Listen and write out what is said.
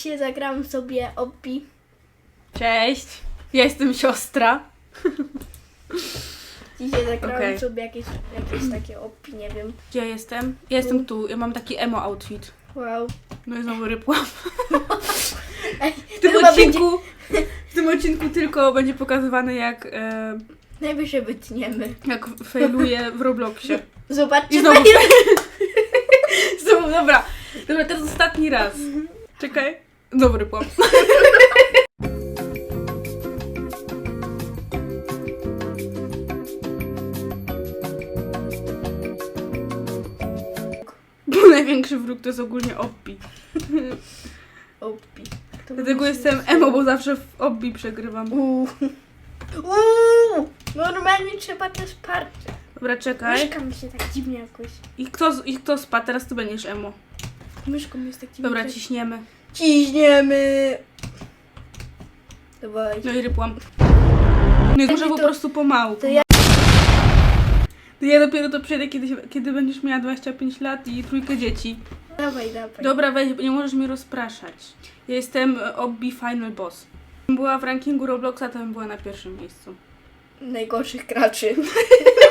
Dzisiaj zagram sobie opi. Cześć, ja jestem siostra. Dzisiaj zagram Okej. sobie jakieś, jakieś takie opi, nie wiem. Gdzie ja jestem? Ja jestem tu, ja mam taki emo outfit. Wow. No i znowu rypłam. Ej, W tym chyba będzie... odcinku, w tym odcinku tylko będzie pokazywane jak, e, Najwyżej wytniemy. jak failuję w Robloxie. Zobaczcie, I znowu, na ile... znowu, dobra, dobra, teraz ostatni raz. Czekaj, znowu rypłam. Bo największy wróg to jest ogólnie oppi. To Dlatego jestem emo, bo zawsze w obbi przegrywam. Uuu. Uuu. Normalnie trzeba też parcie. Dobra, czekaj. Myszka mi się tak dziwnie jakoś. I kto, I kto spadł? Teraz ty będziesz emo. Myszką jest tak dziwnie. Dobra, ciśniemy. Ciśniemy. Dawaj. No i rypłam. No i może to- po prostu pomału. to ja- To ja dopiero to przejdę, kiedy, kiedy będziesz miała 25 lat i trójkę dzieci. Dawaj, dawaj. Dobra, weź, nie możesz mnie rozpraszać. Ja jestem e, Obbi Final Boss. Była w rankingu Robloxa, to bym była na pierwszym miejscu. Najgorszych graczy.